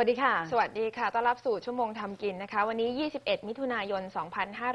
วัสดีค่ะ สวัสดีค่ะ ต้อนรับสู่ชั่วโมงทำกินนะคะ วันนี้ 21 มิถุนายน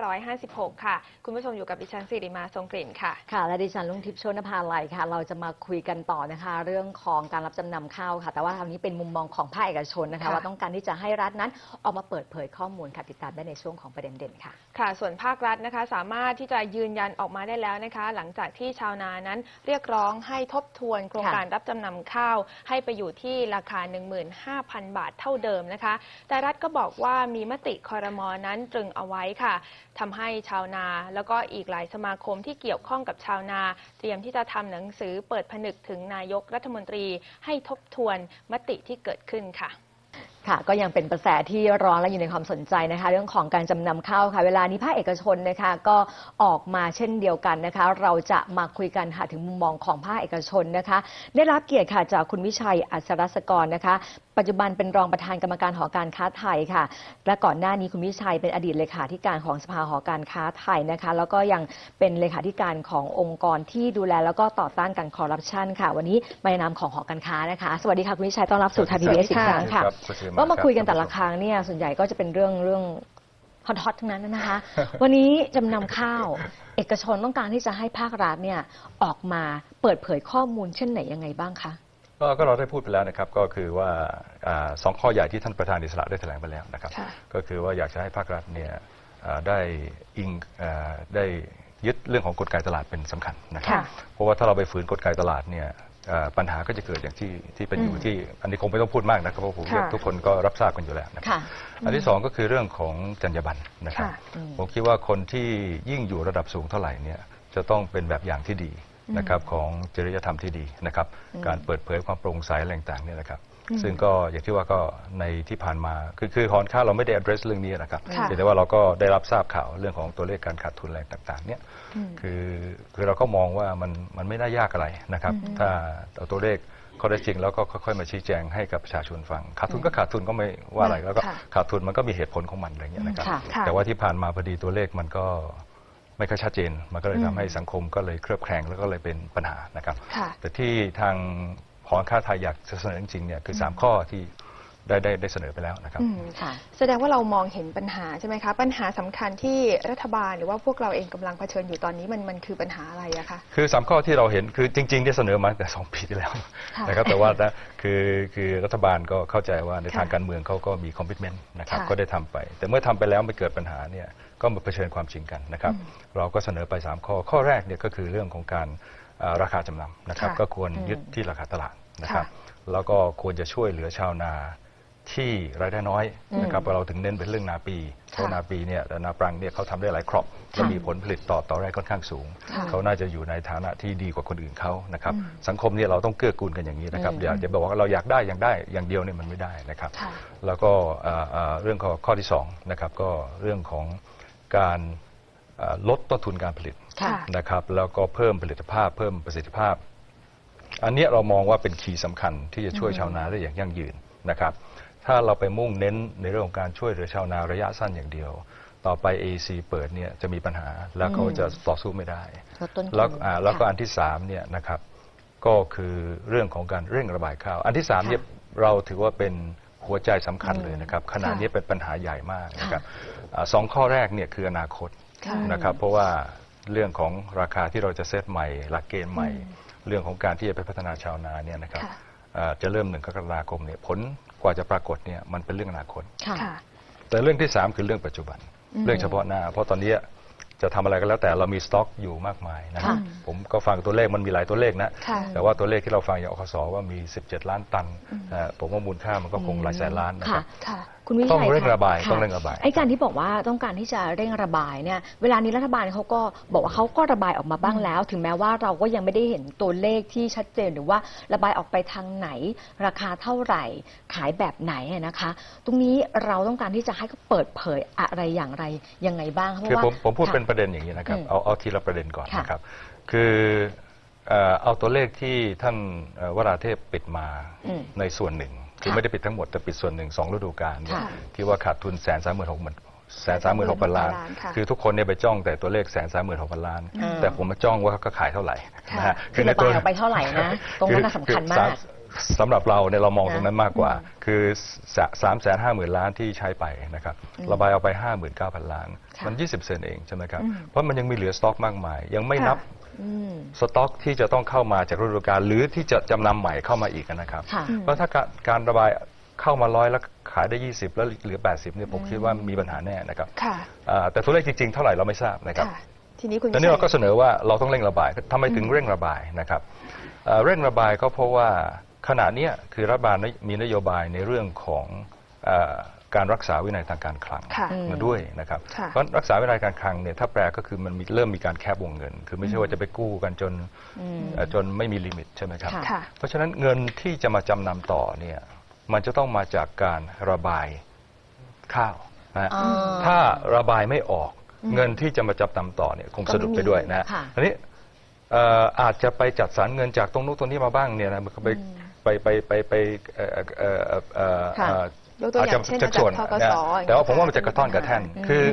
2556 ค่ะ คุณผู้ชมอยู่กับดิฉันสิริมาทรงกลิ่นค่ะ ค่ะ และดิฉันลุงทิพย์โชนภาลัยค่ะ เราจะมาคุยกันต่อนะคะ เรื่องของการรับจำนำข้าวค่ะ แต่ว่าคราวนี้เป็นมุมมองของภาคเอกชนนะคะค่ะว่าต้องการที่จะให้รัฐนั้นออกมาเปิดเผยข้อมูลค่ะ ติดตามได้ในช่วงของประเด็นเด่นค่ะ ค่ะ ส่วนภาครัฐนะคะ สามารถที่จะยืนยันออกมาได้แล้วนะคะ หลังจากที่ชาวนานั้นเรียกร้องให้ทบทวนโครงค่ะการรับจำนำข้าว ให้ไปอยู่ที่ราคา 15,000 บาทเท่าเดิมนะคะ แต่รัฐก็บอกว่ามีมติคอรมอนั้นตรึงเอาไว้ค่ะทำให้ชาวนา แล้วก็อีกหลายสมาคมที่เกี่ยวข้องกับชาวนา เตรียมที่จะทำหนังสือเปิดผนึกถึงนายกรัฐมนตรีให้ทบทวนมติที่เกิดขึ้นค่ะ ค่ะก็ยังเป็นกระแสที่ร้อนและอยู่ในความสนใจนะคะ เรื่องของการจำนำข้าวค่ะ เวลานี้ภาคเอกชนนะคะก็ออกมาเช่นเดียวกันนะคะ เราจะมาคุยกันค่ะถึงมุมมองของภาคเอกชนนะคะ ได้รับเกียรติค่ะจากคุณวิชัยอัศรศกรนะคะ ปัจจุบันเป็นรองประธานกรรมการหอการค้าไทยค่ะ และก่อนหน้านี้คุณวิชัยเป็นอดีตเลขาธิการของสภาหอการค้าไทยนะคะ แล้วก็ยังเป็นเลขาธิการขององค์กรที่ดูแลแล้วก็ต่อต้านการคอร์รัปชันค่ะ วันนี้มาในนามของหอการค้านะคะ สวัสดีค่ะคุณวิชัยต้อนรับสู่ไทยพีบีเอสอีกครั้งค่ะรับคุณสิริว่ามาคุยกันแต่ละรับครั้งเนี่ยส่วนใหญ่ก็จะเป็นเรื่องเรื่องฮอตๆทั้งนั้นนะคะ วันนี้จำนำข้าว เอกชนต้องการที่จะให้ภาครัฐเนี่ยออกมาเปิดเผยข้อมูลเช่นไหนยังไงบ้างคะก็ก็เราได้พูดไปแล้วนะครับก็คือว่าอ่าสองข้อใหญ่ที่ท่านประธานอิสระได้แถลงไปแล้วนะครับค่ะก็คือว่าอยากจะให้ภาครัฐเนี่ยอ่าได้อิงอ่าได้ยึดเรื่องของกฎการตลาดเป็นสำคัญนะครับค่ะเพราะว่าถ้าเราไปฝืนกฎการตลาดเนี่ยอ่า ปัญหาก็จะเกิดอย่างที่ที่เป็นอยู่อืมที่ อันนี้คงไม่ต้องพูดมากนะครับเพราะผมค่ะทุกคนก็รับทราบกันอยู่แล้วนะครับค่ะอันที่สองก็คือเรื่องของจรรยาบรรณนะครับค่ะอืมผมคิดว่าคนที่ยิ่งอยู่ระดับสูงเท่าไหร่เนี่ยจะต้องเป็นแบบอย่างที่ดีนะครับของจริยธรรมที่ดีนะครับอืมการเปิดเผยความโปร่งใสอะไรต่างๆเนี่ยนะครับอืม ซึ่งก็อย่างที่ว่าก็ในที่ผ่านมา คือคือหอนค่าเราไม่ได้ address เรื่องนี้นะครับค่ะเพียงแต่ว่าเราก็ได้รับทราบข่าวเรื่องของตัวเลขการขาดทุนอะไรต่างๆเนี่ยอืมคือคือเราก็มองว่ามันมันไม่น่ายากอะไรนะครับอืมถ้าเอาตัวเลขข้อได้จริงแล้วก็ค่อยๆมาชี้แจงให้กับประชาชนฟังขาดทุนก็ขาดทุนก็ไม่ว่าอะไรแล้วก็ค่ะขาดทุนมันก็มีเหตุผลของมันอะไรอย่างเงี้ยนะครับ ค่ะค่ะ แต่ว่าที่ผ่านมาพอดีตัวเลขมันก็ไม่ค่อยชัดเจน มันก็เลยอืมทำให้สังคมก็เลยเครือบแคลงแล้วก็เลยเป็นปัญหานะครับ ค่ะ แต่ที่ทาง หอการค้าไทยอยากจะเสนอจริงๆเนี่ยคือ 3 ข้อที่ได้ได้ได้เสนอไปแล้วนะครับ อืมค่ะ แสดงว่าเรามองเห็นปัญหาใช่ไหมคะ ปัญหาสำคัญที่รัฐบาลหรือว่าพวกเราเองกำลังเผชิญอยู่ตอนนี้มันมันคือปัญหาอะไรอะคะ คือสามข้อที่เราเห็นคือจริงๆได้เสนอมาตั้งแต่สองปีที่แล้วค่ะนะครับแต่ว่านะคือคือรัฐบาลก็เข้าใจว่าในค่ะทางการเมืองเขาก็มีคอมมิชเมนต์นะครับค่ะ ก็ได้ทำไป แต่เมื่อทำไปแล้วไม่เกิดปัญหาเนี่ยก็มาเผชิญความจริงกันนะครับอืมเราก็เสนอไป 3 ข้อข้อแรกเนี่ยก็คือเรื่องของการเอ่อ ราคาจำนำนะครับ ค่ะก็ควรอืมยึดที่ราคาตลาดนะครับค่ะแล้วก็ควรจะช่วยเหลือชาวนาที่รายได้น้อยนะครับเราถึงเน้นเป็นเรื่องนาปีเพราะนาปีเนี่ยนาปรังเนี่ยเขาทำได้หลายครอบและมีผลผลิตต่อต่อไร่ค่อนข้างสูง ค่ะเขาน่าจะอยู่ในฐานะที่ดีกว่าคนอื่นเขานะครับอืมสังคมเนี่ยเราต้องเกื้อกูลกันอย่างนี้นะครับอืม อย่าอย่าบอกว่าเราอยากได้อย่างได้อย่างเดียวเนี่ยมันไม่ได้นะครับ ค่ะ แล้วก็เอ่อเอ่อเรื่องข้อข้อที่สองนะครับก็เรื่องของการเอ่อ ลดต้นทุนการผลิตค่ะนะครับแล้วก็เพิ่มผลิตภาพเพิ่มประสิทธิภาพ อันเนี้ยเรามองว่าเป็นคีย์สำคัญที่จะช่วยชาวนาได้อย่างยั่งยืนนะครับ ถ้าเราไปมุ่งเน้นในเรื่องของการช่วยเหลือชาวนาระยะสั้นอย่างเดียว ต่อไป AC เปิดเนี่ยจะมีปัญหาแล้วเขาจะต่อสู้ไม่ได้ลดต้นทุนแล้วอ่าแล้วก็ค่ะอันที่สามเนี่ยนะครับก็คือเรื่องของการเร่งระบายข้าว อันที่สามเนี่ยเราถือว่าเป็นหัวใจสำคัญเลยนะครับขณะนี้เป็นปัญหาใหญ่มากนะครับอ่าสองข้อแรกเนี่ยคืออนาคตค่ะ นะครับ เพราะว่าเรื่องของราคาที่เราจะเซตใหม่ หลักเกณฑ์ใหม่ เรื่องของการที่จะไปพัฒนาชาวนาเนี่ยนะครับค่ะอ่าจะเริ่มหนึ่งกรกฎาคมเนี่ยผลกว่าจะปรากฏเนี่ยมันเป็นเรื่องอนาคตค่ะค่ะแต่เรื่องที่ 3 คือเรื่องปัจจุบันอืมเรื่องเฉพาะหน้า เพราะตอนนี้จะทำอะไรก็แล้วแต่เรามีสต็อกอยู่มากมายนะค่ะผมก็ฟังตัวเลขมันมีหลายตัวเลขนะค่ะแต่ว่าตัวเลขที่เราฟังอย่างอคสว่ามี 17 ล้านตันนะฮะผมว่ามูลค่ามันก็คงหลายแสนล้านนะคค่ะรับ ค่ะคุณวิชัยต้องเร่งค่ระบายค่ต้องเร่งระบาย ไอ้การที่บอกว่าต้องการที่จะเร่งระบายเนี่ย เวลานี้รัฐบาลเขาก็บอกว่าเขาก็ระบายออกมาบ้างแล้ว ถึงแม้ว่าเราก็ยังไม่ได้เห็นตัวเลขที่ชัดเจนหรือว่าระบายออกไปทางไหน ราคาเท่าไหร่ ขายแบบไหนอะนะคะ ตรงนี้เราต้องการที่จะให้เขาเปิดเผยอะไรอย่างไรยังไงบ้างเพราะคือว่า ผมผมพูดค่ะเป็นประเด็นอย่างนี้นะครับ อืมเอาเอาทีละประเด็นก่อนค่ะ นะครับ คือเอ่อเอาตัวเลขที่ท่านเอ่อวราเทพปิดมาอืม ในส่วนหนึ่ง คือค่ะไม่ได้ปิดทั้งหมดแต่ปิดส่วนหนึ่งสองฤดูกาลเนี่ยค่ะที่ว่าขาดทุนแสนสามหมื่นหกหมื่นแสนสามหมื่นหกพันล้านล้านค่ะคือทุกคนเนี่ยไปจ้องแต่ตัวเลขแสนสามหมื่นหกพันล้านอืมแต่ผมมาจ้องว่าเขาขายเท่าไหร่ค่ะนะฮะคือระบายออกไปเท่าไหร่นะตรงนั้นน่ะสำคัญมากคือสำหรับเราเนี่ยเรามองตรงนั้นมากกว่าอืมคือสามแสนห้าหมื่นล้านที่ใช้ไปนะครับอืมระบายเอาไปห้าหมื่นเก้าพันล้านค่ะมันยี่สิบเซนเองใช่ไหมครับอืมเพราะมันยังมีเหลือสต็อกมากมาย ยังไม่นับอืม สต็อกที่จะต้องเข้ามาจากฤดูกาลหรือที่จะจำนำใหม่เข้ามาอีกนะครับค่ะ เพราะถ้าการการระบายเข้ามาร้อยแล้วขายได้ 20 แล้วเหลือ 80เนี่ยผมคิดว่ามีปัญหาแน่นะครับค่ะ อ่าแต่ตัวเลขจริงๆเท่าไหร่เราไม่ทราบนะครับ ค่ะ ทีนี้คุณตอนนี้เราก็วิชัยเสนอว่าเราต้องเร่งระบายทำไมถึงเร่งระบายนะครับเอ่อเร่งระบายก็เพราะว่าขณะเนี้ยคือรัฐบาลมีนโยบายในเรื่องของเออ การรักษาวินัยทางการคลังค่ะอืมมาด้วยนะครับ ค่ะเพราะรักษาวินัยการคลังเนี่ยถ้าแปลก็คือมันมีเริ่มมีการแคบวงเงิน คือไม่ใช่ว่าจะไปกู้กันจนอืม เอ่อจนไม่มีลิมิตใช่ไหมครับ ค่ะค่ะเพราะฉะนั้นเงินที่จะมาจำนำต่อเนี่ยมันจะต้องมาจากการระบายข้าวนะฮะอ่าถ้าระบายไม่ออกอืมเงินที่จะมาจำนำต่อเนี่ยคงก็สะดุดไม่มีไปด้วยนะฮะค่ะอันนี้เอ่ออาจจะไปจัดสรรเงินจากตรงนู้นตรงนี้มาบ้างเนี่ยนะมันก็ไปอืมไปไปไปไปเอ่อเอ่อเอ่อเอ่อค่ะ เอ่อ ยกตัวอย่างจจะเช่นจะส่วนมาจากธกสนะอย่างเงี้ยแต่ว่าผมว่ามันค่ะจะกระท่อนกระแท่นอืมคือ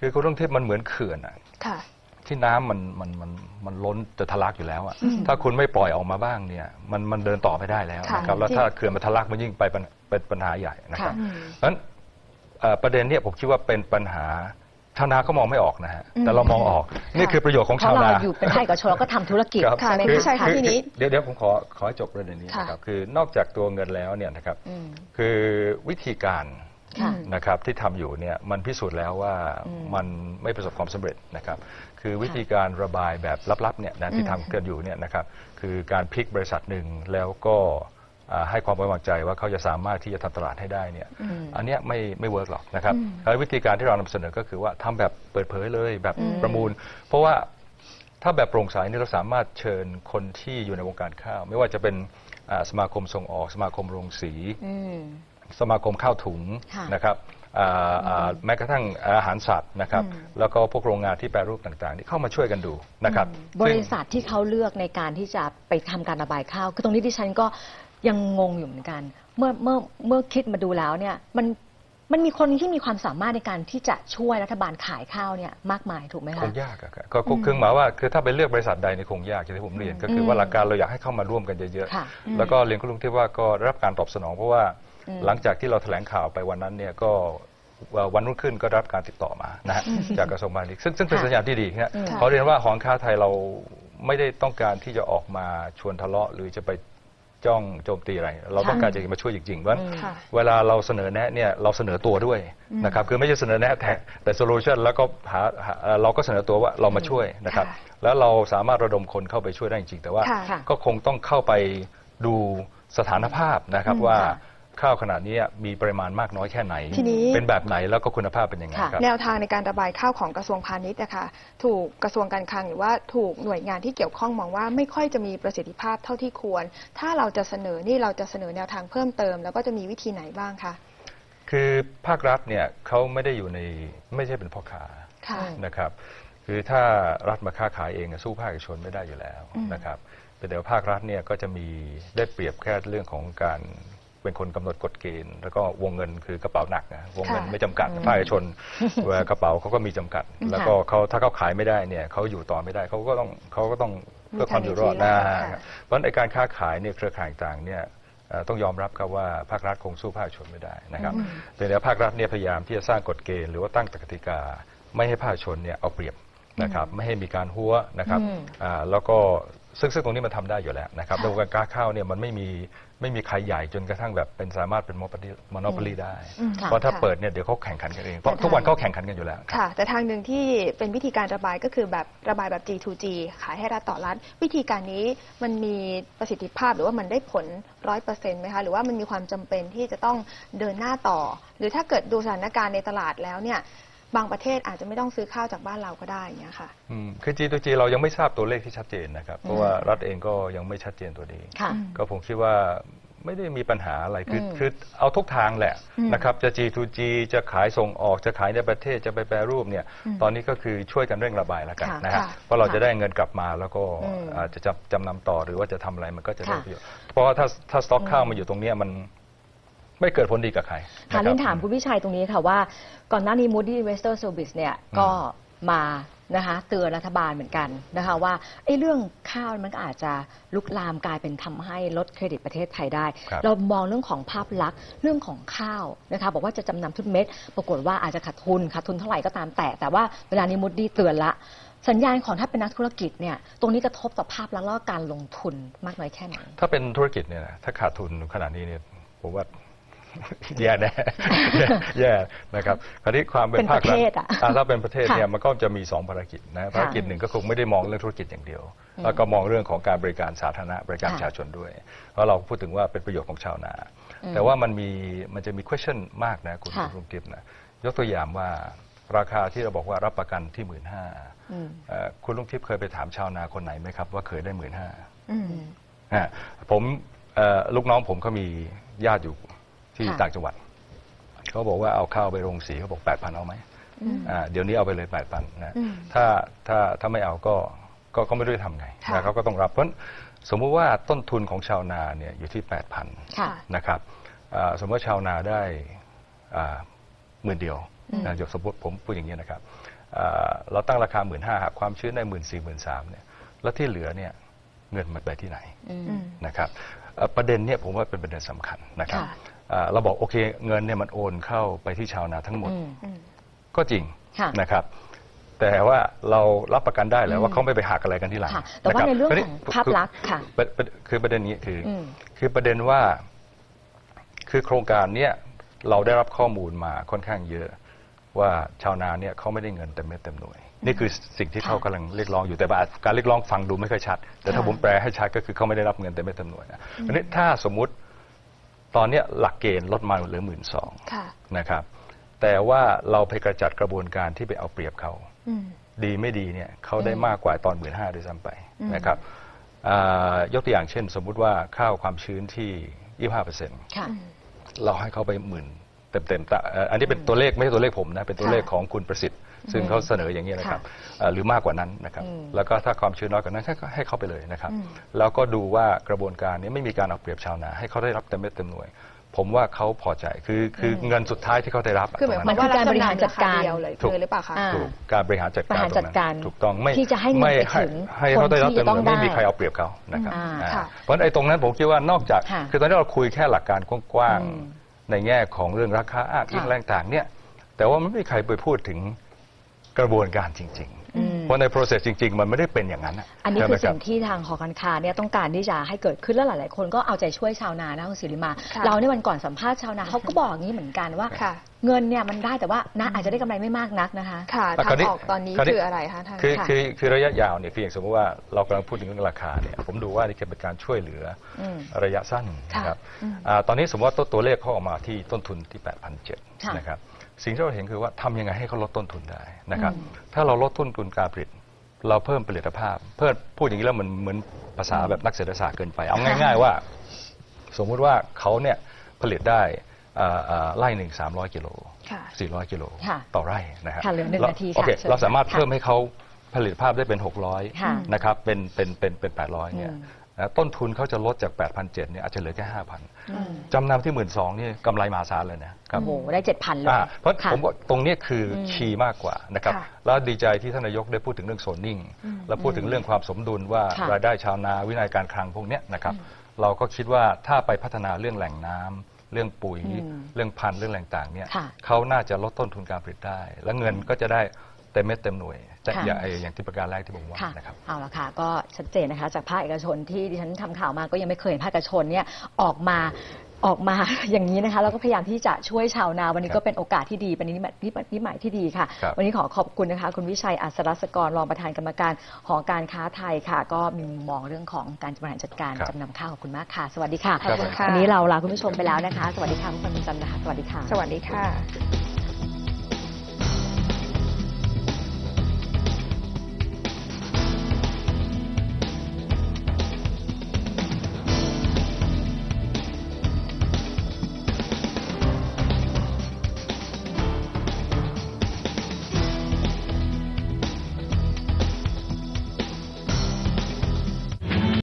คือคุณต้องเทียบมันเหมือนเขื่อนอะค่ะที่น้ำมันมันมันมันล้นจะทะลักอยู่แล้วอะถ้าคุณไม่ปล่อยออกมาบ้างเนี่ยมันมันเดินต่อไม่ได้แล้วค่ะนะครับแล้วที่ถ้าเขื่อนมันทะลักมันยิ่งไปปัญเป็นปัญหาใหญ่นะครับค่ะอืมเพราะฉะนั้นเอ่อประเด็นเนี้ผมคิดว่าเป็นปัญหา ชาวนาก็มองไม่ออกนะฮะอืมแต่เรามองออกนี่คือประโยชน์ของเพชาวราะเรานาอยู่เป็นภาคเอกชนเราก็ทำธุรกิจครับค่ะใช่ไหมคุณวิชัยคะคะทีนี้เดี๋ยวเดี๋ยวผมขอขอให้จบประเด็นนี้ค่ะนะครับคือนอกจากตัวเงินแล้วเนี่ยนะครับอืมคือวิธีการค่ะนะครับที่ทำอยู่เนี่ยมันพิสูจน์แล้วว่าอืมมันไม่ประสบความสำเร็จนะครับคือวิธีการระบายแบบลับๆเนี่ยนะที่อืมทำกันอยู่เนี่ยนะครับคือการพลิกบริษัทหนึ่งแล้วก็อ่า ให้ความไว้วางใจว่าเขาจะสามารถที่จะทำตลาดให้ได้เนี่ยอืมอันเนี้ยไม่ไม่เวิร์กหรอกนะครับแล้ววิธีการที่เรานำเสนอก็คือว่าทำแบบเปิดเผยเลยแบบอืมประมูล เพราะว่าถ้าแบบโปร่งใสนี่เราสามารถเชิญคนที่อยู่ในวงการข้าว ไม่ว่าจะเป็นอ่าสมาคมส่งออก สมาคมโรงสีอืมสมาคมข้าวถุงค่ะนะครับอ่าอ่าแม้กระทั่งอาหารสัตว์นะครับอืมแล้วก็พวกโรงงานที่แปรรูปต่างๆ นี่เข้ามาช่วยกันดูนะครับบซึ่งริษัทที่เขาเลือกในการที่จะไปทำการระบายข้าว คือตรงนี้ดิฉันก็ ยังงงอยู่เหมือนกัน เมื่อเมื่อเมื่อคิดมาดูแล้วเนี่ยมันมันมีคนที่มีความสามารถในการที่จะช่วยรัฐบาลขายข้าวเนี่ยมากมายถูกไหมคคะงยากอะครับก็ก็คือหมายว่าคือถ้าไปเลือกบริษัทใดในยคงยากอย่างที่ผมเรียน ก็คือว่าหลักการเราอยากให้เข้ามาร่วมกันเยอะค่ะๆแล้วก็เรียนคุณลุงที่ว่าก็ได้รับการตอบสนอง เพราะว่าอืมหลังจากที่เราแถลงข่าวไปวันนั้นเนี่ยก็วันรุ่งขึ้นก็ได้รับการติดต่อมานะฮะจากกระทรวงพาณิชย์ซึ่งซึ่งเป็นค่ะสัญญาณที่ดีนะอืมเขาเรียนว่าหอการค้าไทยเราไม่ได้ต้องการที่จะออกมาชวนทะเลาะ หรือจะไป จ้องโจมตีอะไร เราต้องการจะมาช่วยจริงๆเพราะฉะนั้นอืมค่ะเวลาเราเสนอแนะเนี่ยเราเสนอตัวด้วยนะครับคือไม่ใช่เสนอแนะแต่แต่โซลูชันแล้วก็หาหาเอ่อเราก็เสนอตัวว่าเรามาช่วยนะครับค่ะแล้วเราสามารถระดมคนเข้าไปช่วยได้จริงๆแต่ว่า ค่ะค่ะก็คงต้องเข้าไปดูสถานภาพนะครับอืมว่า ค่ะ ข้าวขนาดนี้มีปริมาณมากน้อยแค่ไหน ทีนี้ เป็นแบบไหนแล้วก็คุณภาพเป็นยังไงค่ะครับ แนวทางในการระบายข้าวของกระทรวงพาณิชย์นะคะถูกกระทรวงการคลังหรือว่าถูกหน่วยงานที่เกี่ยวข้องมองว่าไม่ค่อยจะมีประสิทธิภาพเท่าที่ควร ถ้าเราจะเสนอนี่เราจะเสนอแนวทางเพิ่มเติม แล้วก็จะมีวิธีไหนบ้างคะคือภาครัฐเนี่ยเขาไม่ได้อยู่ในไม่ใช่เป็นพ่อค้าค่ะนะครับคือถ้ารัฐมาค้าขายเองอะสู้ภาคเอกชนไม่ได้อยู่แล้วอืมนะครับแต่เดี๋ยวภาครัฐเนี่ยก็จะมีได้เปรียบแค่เรื่องของการ เป็นคนกำหนดกฎเกณฑ์ แล้วก็วงเงินคือกระเป๋าหนักนะวงเงินค่ะไม่จำกัดภาคเอกชนเวลากระเป๋าเขาก็มีจำกัด แล้วก็เขาถ้าเขาขายไม่ได้เนี่ยเขาอยู่ต่อไม่ได้เขาก็ต้องเขาก็ต้องเพื่อความอยู่รอดมีทางหนีนะทีละฮะค่ะเพราะฉะนั้นในการค้าขายเนี่ยเครือข่ายต่างๆเนี่ยเอ่อต้องยอมรับครับว่าภาครัฐคงสู้ภาคเอกชนไม่ได้นะครับอืมแต่เดี๋ยวภาครัฐเนี่ยพยายามที่จะสร้างกฎเกณฑ์หรือว่าตั้งกติกา ไม่ให้ภาคเอกชนเนี่ยเอาเปรียบนะครับไม่ให้มีการหัวนะครับอืมอ่าแล้วก็ ซึ่งซึ่งตรงนี้มันทำได้อยู่แล้วนะครับค่ะในวงการค้าข้าวเนี่ยมันไม่มีไม่มีใครใหญ่จนกระทั่งแบบเป็นสามารถเป็นมอนอปลีได้อืมเพราะถ้าค่ะเปิดเนี่ยเดี๋ยวเขาแข่งขันกันเองเพราะแต่ทุกวันทางเขาแข่งขันกันอยู่แล้วค่ะ แต่ทางหนึ่งที่เป็นวิธีการระบายก็คือแบบระบายแบบ G2G ขายให้รัฐต่อรัฐวิธีการนี้มันมีประสิทธิภาพหรือว่ามันได้ผลร้อยเปอร์เซ็นต์ไหมคะหรือว่ามันมีความจำเป็นที่จะต้องเดินหน้าต่อ หรือถ้าเกิดดูสถานการณ์ในตลาดแล้วเนี่ย บางประเทศอาจจะไม่ต้องซื้อข้าวจากบ้านเราก็ได้อย่างเงี้ยค่ะ อืมคือ G2G เรายังไม่ทราบตัวเลขที่ชัดเจนนะครับ เพราะว่ารัฐเองก็ยังไม่ชัดเจนตัวนี้ ค่ะ ก็ผมคิดว่าไม่ได้มีปัญหาอะไรคืออืมคือเอาทุกทางแหละอืมนะครับจะ G2G จะขายส่งออกจะขายในประเทศจะไปแปรรูปเนี่ยอืมตอนนี้ก็คือช่วยกันเร่งระบายแล้วกันค่ะนะฮะค่ะเพราะเราจะได้เงินกลับมาแล้วก็อืมอาจจะจำจำนำต่อหรือว่าจะทำอะไรมันก็จะได้ค่ะ ประโยชน์เพราะว่าถ้าถ้าสต็อกข้าวมาอยู่ตรงเนี้ยมัน ไม่เกิดผลดีกับใครค่ะนะคเรีรัยบนถามคุณวิชัยตรงนี้ค่ะว่า ก่อนหน้านี้ Moody Investor Service เนี่ยก็มานะคะเตือนรัฐบาลเหมือนกันนะคะว่าไอ้เรื่องข้าวมันก็อาจจะลุกลามกลายเป็นทำให้ลดเครดิตประเทศไทยได้ครับเรามองเรื่องของภาพลักษณ์เรื่องของข้าวนะคะบอกว่าจะจำนำทุนเม็ด ปรากฏว่าอาจจะขาดทุนขาดทุนเท่าไหร่ก็ตามแต่ แต่ว่าเวลานี้มูดดี้เตือนละ สัญญาณของถ้าเป็นนักธุรกิจเนี่ยตรงนี้กระทบต่อภาพลักษณ์แล้วก็การลงทุนมากน้อยแค่ไหนถ้าเป็นธุรกิจเนี่ยนะถ้าขาดทุนขนาดนี้เนี่ยผมว่า แย่แน่แย่แย่นะครับคราวนี้ความเป็นเป็นภาครัฐประเทศอะอ่าถ้าเป็นประเทศเนี่ยค่ะมันก็จะมีสองภารกิจนะภารกิจหนึ่งก็คงไม่ได้มองเรื่องธุรกิจอย่างเดียวอืมแล้วก็มองเรื่องของการบริการสาธารณะบริการค่ะประชาชนด้วย เพราะเราพูดถึงว่าเป็นประโยชน์ของชาวนาอืมแต่ว่ามันมีมันจะมี question มากนะคุณค่ะลุงทิพย์นะยกตัวอย่างว่าราคาที่เราบอกว่ารับประกันที่หมื่นห้าอืมคุณลุงทิพย์เคยไปถามชาวนาคนไหนไหมครับ ว่าเคยได้หมื่นห้าอืมฮะผมเอ่อลูกน้องผมเขามีญาติอยู่ ที่ค่ะ ต่างจังหวัด เขาบอกว่าเอาข้าวไปโรงสีเขาบอกแปดพันเอาไหมอืม อ่าเดี๋ยวนี้เอาไปเลยแปดพันนะอืม ถ้าถ้าถ้าไม่เอาก็ก็ก็ไม่รู้จะทำไงค่ะ นะเขาก็ต้องรับเพราะฉะนั้นสมมุติว่าต้นทุนของชาวนาเนี่ยอยู่ที่แปดพัน ค่ะ นะครับอ่าสมมติว่าชาวนาได้หมื่นเดียวอืม นะยกสมมติผมพูดอย่างนี้ยนะครับอ่าเราตั้งราคาหมื่นห้าหากความชื้นได้หมื่นสี่หมื่นสามเนี่ยแล้วที่เหลือเนี่ยเงินมันไปที่ไหนอืมอืมนะครับเอ่อประเด็นเนี่ยผมว่าเป็นประเด็นสำคัญนะครับค่ะ อ่าเราบอกโอเคเงินเนี่ยมันโอนเข้าไปที่ชาวนาทั้งหมด อืมอืมก็จริงค่ะ นะครับ แต่ว่าเรารับประกันได้แหล้อืวมว่าเขาไม่ไปหักอะไรกันที่หลังค่ะ แต่ว่าะคบในเรื่องคาวของภาพลักษณ์ค่ะ ประประคือประเด็นนี้คืออม คือประเด็นว่าคือโครงการเนี้ยเราได้รับข้อมูลมาค่อนข้างเยอะ ว่าชาวนาเนี่ยเขาไม่ได้เงินเต็มเม็ดเต็มหน่วย นี่คือสิ่งที่เขากำลังเรียกร้องอยู่แต่ว่าการเรียกร้องฟังดูไม่ค่อยชัด แต่ถ้าค่ะ ผมแปลให้ชัดก็คือเขาไม่ได้รับเงินเต็มเม็ดเต็มหน่วยนะอันนี้ถ้าสมมุติ ตอนเนี้ยหลักเกณฑ์ลดมาเหลือหมื่นสองค่ะนะครับ แต่ว่าเราไปกระจัดกระบวนการที่ไปเอาเปรียบเขาอืมดีไม่ดีเนี่ยเขาได้มากกว่าตอนหมื่นห้าด้วยซ้ำไปอืมนะครับอ่ายกตัวอย่างเช่น สมมุติว่าข้าวความชื้นที่25เปอร์เซ็นต์ค่ะอืมเราให้เขาไปหมื่น เต็มๆแต่เอ่ออันนี้เป็นตัวเลขไม่ใช่ตัวเลขผมนะ เป็นตัวเลขของคุณประสิทธิ์ ซึ่งเขาเสนออย่างนี้นะครับเอ่อหรือมากกว่านั้นนะครับ อืมแล้วก็ถ้าความชื้นน้อยกว่านั้นให้ให้เขาไปเลยนะครับ อืม แล้วก็ดูว่ากระบวนการนี้ไม่มีการเอาเปรียบชาวนา ให้เขาได้รับเต็มเม็ดเต็มหน่วย ผมว่าเขาพอใจคือคือเงินสุดท้ายที่เขาได้รับคือหมายตครงวามนั้น ว่ามันคือการบริหารจัดการ เดียวเลยถูกเลยหรือเปล่าคะ อ่า ถูกการบริหารจัดการบริหารจัดการตงนั้นถูกต้องไม่ที่จะให้เงินไม่ไปถึงให้เขาได้รับคนที่เต็มหน่วยจะต้องไม่มีได้ใครเอาเปรียบเขานะครับอ่าอ่าค่ะ เพราะฉะนั้นไอ้ตรงนั้นผมคิดว่านอกจาก ค่ะคือตอนนี้เราคุยแค่หลักการกว้างอืม ๆ ในแง่ของเรื่องราคาอ้างอิงค่ะแรงต่างเนี่ยแต่ว่ามันไม่มีใครไปพูดถึงกระบวนการจริงอืมๆ เพราะใน process จริง ๆ มันไม่ได้เป็นอย่างนั้นอันนี้ใช่คืไหมอรัสิ่บงที่ทางหอการค้าเนี่ยต้องการที่จะให้เกิดขึ้นแล้วหลาย ๆ คนก็เอาใจช่วยชาวนานะคุณศิริมาค่ะเราในวันก่อนสัมภาษณ์ชาวนาเขาก็บอกอย่างนี้เหมือนกันว่าค่ะเงินเนี่ยมันได้แต่ว่านะอาจจะได้กำไรไม่มากนักนะคะค่ะแต่ทาครางวนี้ออกตอนนี้คราวนี้คืออะไรคะท่านคือค่ะคือคือระยะยาวเนี่ยคืออย่างสมมติว่าเรากำลังพูดถึงเรื่องราคาเนี่ยผมดูว่านี่เป็นการช่วยเหลืออมระยะสั้นค่ะนะครับอืมอ่าตอนนี้สมมติว่าตัวตัวเลขเขาออกมาที่ต้นทุนที่ค่ะ8,700นะครับ สิ่งที่เราเห็นคือว่าทำยังไงให้เขาลดต้นทุนได้นะครับอืมถ้าเราลดต้นทุนการผลิต เราเพิ่มผลิตภาพ เพิ่มพูดอย่างนี้แล้วมันเหมือนภาษาแบบนักเศรษฐศาสตร์เกินไป เอาง่าย ๆว่า สมมุติว่าเขาเนี่ยผลิตได้อ่าอ่าไร่หนึ่งสามร้อยกิโลค่ะ400กิโลค่ะต่อไร่นะครับค่ะเหลือหนึ่งรนาทีค่ะโอเคเชิญเราสามารถค่ะเพิ่มให้เขาผลิตภาพได้เป็นค่ะ600นะครับเป็นเป็นเป็นเป็น800เนี่ยอืม นะต้นทุนเขาจะลดจาก 8,700เนี่ยอาจจะเหลือแค่ 5,000อืมจำนำที่ 12,000นี่กำไรมหาศาลเลยนะครับโอ้โหได้เจ็ดพันเลยอ่าเพราะค่ะผมว่าตรงเนี้ยคืออมคีย์มากกว่านะครับค่ะแล้วดีใจที่ท่านนายกได้พูดถึงเรื่องโซนนิ่งอืมแล้วพูดถึงเรื่องความสมดุลว่าค่ะรายได้ชาวนาวินัยการคลังพวกเนี้ยนะครับเราก็คิดว่าถ้าไปพัฒนาเรื่องแหล่งน้ำเรื่องปุ๋ยอืมเรื่องพันธุ์เรื่องแหล่งต่างเนี่ยค่ะเขาน่าจะลดต้นทุนการผลิตได้ และเงินก็จะได้เต็มเม็ดเต็มหน่วย แต่ค่ะ อย่างไอ้อย่างที่ประการแรกที่ผมว่าค่ะนะครับ เอาละค่ะ ก็ชัดเจนนะคะ จากภาคเอกชนที่ดิฉันทำข่าวมาก็ยังไม่เคยเห็นภาคเอกชนเนี่ยออกมาออกมา อย่างนี้นะคะแล้วก็พยายามที่จะช่วยชาวนาวันนี้ครับก็เป็นโอกาสที่ดีเป็นนิมิตนิมิตนิมิตที่ดีค่ะ ครับวันนี้ขอขอบคุณนะคะ คุณวิชัยอัศรศกรรองประธานกรรมการหอการค้าไทยค่ะ ก็มีมุมมองเรื่องของการบริหารจัดการครับจำนำข้าวขอบคุณมากค่ะ สวัสดีค่ะครับขอบคุณค่ะวันนี้เราลาคุณผู้ชมไปแล้วนะคะ สวัสดีค่ะคุณผู้ชมจันทร์นะคะสวัสดีค่ะ สวัสดีค่ะ